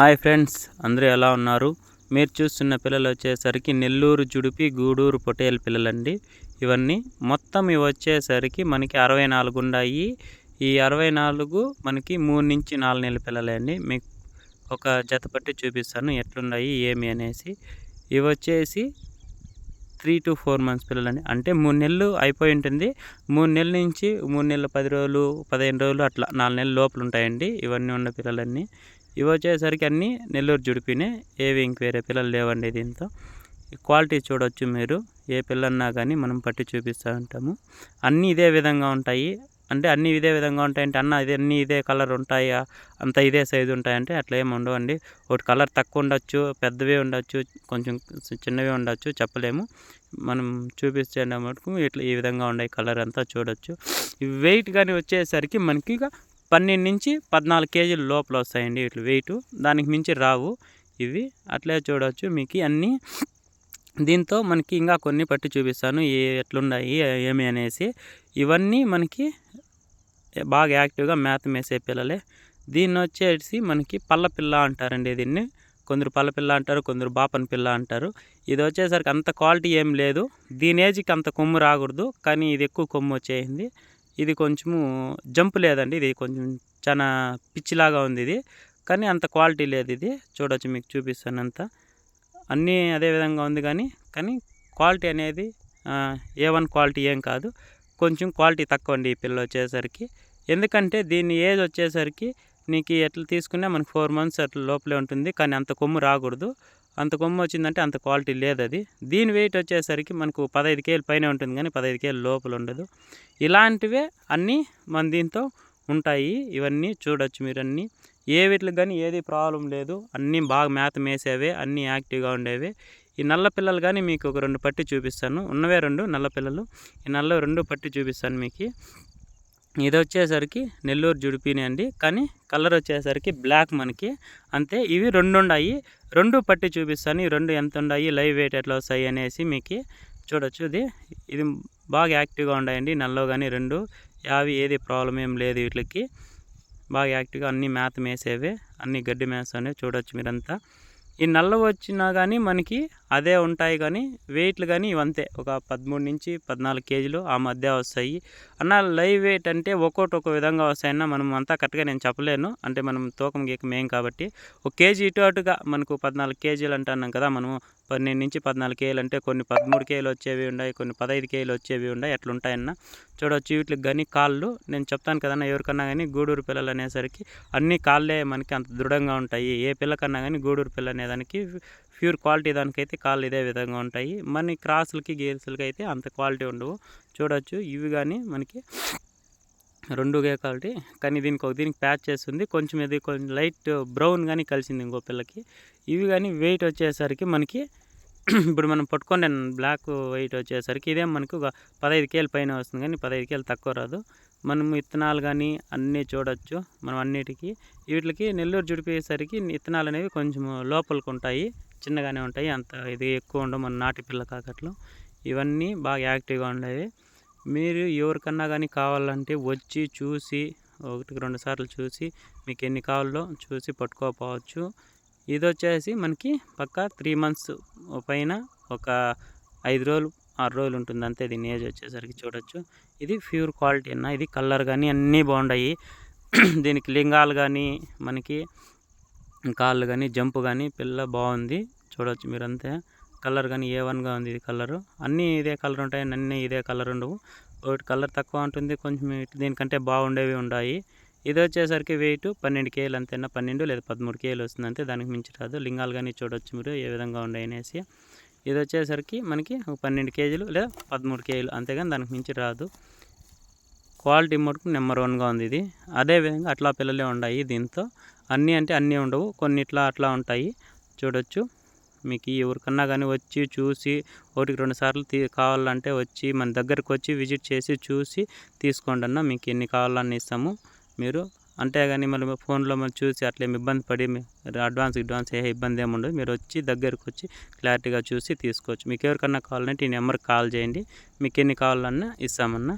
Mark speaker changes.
Speaker 1: Hi friends అందరూ ఎలా ఉన్నారు? మీరు చూస్తున్న పిల్లలు వచ్చేసరికి నెల్లూరు జుడిపి గూడూరు పొటేల్ పిల్లలండి. ఇవన్నీ మొత్తం ఇవి వచ్చేసరికి మనకి అరవై నాలుగు ఉన్నాయి ఈ అరవై నాలుగు మనకి మూడు నుంచి నాలుగు నెలల పిల్లలే అండి. మీకు ఒక జత పట్టి చూపిస్తాను ఎట్లున్నాయి ఏమి అనేసి. ఇవి వచ్చేసి త్రీ టు ఫోర్ మంత్స్ పిల్లలండి. అంటే మూడు నెలలు అయిపోయి ఉంటుంది. మూడు నెలల నుంచి మూడు నెలల పది రోజులు పదిహేను రోజులు అట్లా నాలుగు నెలల లోపల ఉంటాయండి ఇవన్నీ ఉన్న పిల్లలన్నీ. ఇవి వచ్చేసరికి అన్నీ నెల్లూరు జుడిపినే. ఏవి ఇంక వేరే పిల్లలు లేవండి దీంతో. క్వాలిటీ చూడొచ్చు మీరు. ఏ పిల్లన్నా కానీ మనం పట్టి చూపిస్తూ ఉంటాము. అన్నీ ఇదే విధంగా ఉంటాయి. అంటే అన్నీ ఇదే విధంగా ఉంటాయంటే అన్న ఇది అన్నీ ఇదే కలర్ ఉంటాయా? అంత ఇదే సైజు ఉంటాయంటే అట్లా ఏమి ఉండవండి. ఒకటి కలర్ తక్కువ ఉండొచ్చు పెద్దవి ఉండొచ్చు కొంచెం చిన్నవి ఉండొచ్చు చెప్పలేము. మనం చూపించే మటుకు ఇట్లా ఈ విధంగా ఉన్నాయి కలర్ అంతా చూడొచ్చు. వెయిట్ కానీ వచ్చేసరికి మనకి ఇక పన్నెండు నుంచి పద్నాలుగు కేజీల లోపల వస్తాయండి ఇట్లా వెయిట్ దానికి మించి రావు ఇవి. అట్లే చూడవచ్చు మీకు అన్నీ. దీంతో మనకి ఇంకా కొన్ని పట్టి చూపిస్తాను. ఏ ఎట్లున్నాయి ఏమి అనేసి. ఇవన్నీ మనకి బాగా యాక్టివ్గా మేత మేసే పిల్లలే. దీన్ని వచ్చేసి మనకి పల్లపిల్ల అంటారండి దీన్ని. కొందరు పల్లపిల్ల అంటారు కొందరు బాపన్ పిల్ల అంటారు. ఇది వచ్చేసరికి అంత క్వాలిటీ ఏం లేదు. దీని ఏజ్కి అంత కొమ్ము రాకూడదు. కానీ ఇది ఎక్కువ కొమ్ము వచ్చేసింది. ఇది కొంచెము జంప్ లేదండి. ఇది కొంచెం చాలా పిచ్చిలాగా ఉంది ఇది. కానీ అంత క్వాలిటీ లేదు ఇది. చూడవచ్చు మీకు చూపిస్తాను అంత అన్నీ అదే విధంగా ఉంది కానీ కానీ క్వాలిటీ అనేది ఏ వన్ క్వాలిటీ ఏం కాదు. కొంచెం క్వాలిటీ తక్కువ అండి ఈ పిల్ల వచ్చేసరికి. ఎందుకంటే దీని ఏజ్ వచ్చేసరికి నీకు ఎట్లా తీసుకున్నా మనకి ఫోర్ మంత్స్ అట్లా లోపలే ఉంటుంది. కానీ అంత కొమ్ము రాకూడదు. అంత కొమ్మ వచ్చిందంటే అంత క్వాలిటీ లేదు అది దీని వెయిట్ వచ్చేసరికి మనకు పదహైదు కేలు పైన ఉంటుంది కానీ పదహైదు కేలు లోపల ఉండదు. ఇలాంటివే అన్నీ మన దీంతో ఉంటాయి. ఇవన్నీ చూడొచ్చు మీరు అన్నీ ఏ వీటికి కానీ ఏది ప్రాబ్లం లేదు. అన్నీ బాగా మేత మేసేవే అన్నీ యాక్టివ్గా ఉండేవి. ఈ నల్ల పిల్లలు కానీ మీకు ఒక రెండు పట్టి చూపిస్తాను. ఉన్నవే రెండు నల్ల పిల్లలు. ఈ నల్ల రెండు పట్టి చూపిస్తాను మీకు. ఇది వచ్చేసరికి నెల్లూరు జుడిపిని అండి. కానీ కలర్ వచ్చేసరికి బ్లాక్ మనకి. అంతే ఇవి రెండు ఉన్నాయి రెండు పట్టి చూపిస్తాను. ఈ రెండు ఎంత ఉన్నాయి లైవ్ వెయిట్ ఎట్లా వస్తాయి అనేసి మీకు చూడొచ్చు. ఇది ఇది బాగా యాక్టివ్గా ఉన్నాయండి నల్లో కానీ రెండు. యావి ఏది ప్రాబ్లం ఏం లేదు వీటికి. బాగా యాక్టివ్గా అన్నీ మేత మేసేవి. అన్నీ గడ్డి మేస్తానే చూడొచ్చు మీరంతా. ఈ నల్ల వచ్చినా కానీ మనకి అదే ఉంటాయి కానీ వెయిట్లు కానీ ఇవంతే. ఒక పదమూడు నుంచి పద్నాలుగు కేజీలు ఆ మధ్య వస్తాయి. అన్న లైవ్ వెయిట్ అంటే ఒక్కోటి ఒక విధంగా వస్తాయన్న మనం అంతా కరెక్ట్గా నేను చెప్పలేను. అంటే మనం తూకం గీకం ఏం కాబట్టి. ఒక కేజీ ఇటు అటుగా మనకు పద్నాలుగు కేజీలు అంటున్నాం కదా మనము. పన్నెండు నుంచి పద్నాలుగు కేలు అంటే కొన్ని పదమూడు కేలు వచ్చేవి ఉన్నాయి కొన్ని పదహైదు కేలు వచ్చేవి ఉన్నాయి ఎట్లుంటాయన్న చూడవచ్చు వీటికి కానీ కాళ్ళు నేను చెప్తాను కదన్నా ఎవరికన్నా కానీ గూడూరు పిల్లలు అనేసరికి అన్ని కాళ్ళే మనకి అంత దృఢంగా ఉంటాయి. ఏ పిల్లకన్నా కానీ గూడూరు పిల్ల అనేదానికి ప్యూర్ క్వాలిటీ దానికైతే కాళ్ళు ఇదే విధంగా ఉంటాయి. మన క్రాసులకి గేర్స్లకి అయితే అంత క్వాలిటీ ఉండవు. చూడవచ్చు ఇవి కానీ మనకి రెండు క్వాలిటీ. కానీ దీనికి ఒక దీనికి ప్యాచ్ చేస్తుంది. కొంచెం ఇది కొంచెం లైట్ బ్రౌన్ కానీ కలిసింది ఇంకో పిల్లకి. ఇవి కానీ వెయిట్ వచ్చేసరికి మనకి ఇప్పుడు మనం పట్టుకునే బ్లాక్ వైట్ వచ్చేసరికి ఇదే మనకు ఒక పదహైదు కేలు పైన వస్తుంది. కానీ పదహైదు కేలు తక్కువ రాదు. మనం విత్తనాలు కానీ అన్నీ చూడొచ్చు. మనం అన్నిటికీ. వీటికి నెల్లూరు జుడిపోయేసరికి విత్తనాలు అనేవి కొంచెం లోపలికి ఉంటాయి. చిన్నగానే ఉంటాయి. అంత ఇది ఎక్కువ ఉండవు. మన నాటి పిల్ల కాకట్లు ఇవన్నీ బాగా యాక్టివ్గా ఉండేవి. మీరు ఎవరికన్నా కానీ కావాలంటే వచ్చి చూసి ఒకటికి రెండు సార్లు చూసి మీకు ఎన్ని కావాలో చూసి పట్టుకోపోవచ్చు ఇది వచ్చేసి మనకి పక్క త్రీ మంత్స్ పైన ఒక ఐదు రోజులు ఆరు రోజులు ఉంటుంది అంతే. దీని ఏజ్ వచ్చేసరికి చూడొచ్చు. ఇది ప్యూర్ క్వాలిటీ అన్న. ఇది కలర్ కానీ అన్నీ బాగున్నాయి దీనికి లింగాలు కానీ మనకి కాళ్ళు కానీ జంప్ కానీ పిల్ల బాగుంది. చూడవచ్చు మీరంతే. కలర్ కానీ ఏ వన్గా ఉంది ఇది కలరు? అన్నీ ఇదే కలర్ ఉంటాయి అన్నీ ఇదే కలర్ ఉండవు. ఒకటి కలర్ తక్కువ ఉంటుంది కొంచెం దీనికంటే బాగుండేవి ఉన్నాయి ఇది వచ్చేసరికి వెయిట్ పన్నెండు కేలు అంతేనా? పన్నెండు లేదా పదమూడు కేలు వస్తుంది అంతే దానికి మించి రాదు. లింగాలు కానీ చూడవచ్చు మీరు ఏ విధంగా ఉన్నాయి అనేసి. ఇది వచ్చేసరికి మనకి పన్నెండు కేజీలు లేదా పదమూడు కేజీలు అంతేగాని దానికి మించి రాదు. క్వాలిటీ మటుకు నెంబర్ వన్గా ఉంది ఇది. అదేవిధంగా అట్లా పిల్లలే ఉన్నాయి దీంతో. అన్నీ అంటే అన్నీ ఉండవు కొన్ని ఇట్లా అట్లా ఉంటాయి. చూడొచ్చు. మీకు ఎవరికన్నా కానీ వచ్చి చూసి ఒకటికి రెండు సార్లు తీ కావాలంటే వచ్చి మన దగ్గరకు వచ్చి విజిట్ చేసి చూసి తీసుకోండి అన్న. మీకు ఎన్ని కావాలన్నా ఇస్తాము. మీరు అంతేగాని మళ్ళీ ఫోన్లో మనం చూసి అట్లా ఇబ్బంది పడి అడ్వాన్స్ అడ్వాన్స్ ఏ ఇబ్బంది ఏమి ఉండదు. మీరు వచ్చి దగ్గరకు వచ్చి క్లారిటీగా చూసి తీసుకోవచ్చు. మీకు ఎవరికన్నా కావాలంటే ఈ నెంబర్కి కాల్ చేయండి. మీకు ఎన్ని కావాలన్నా ఇస్తామన్నా.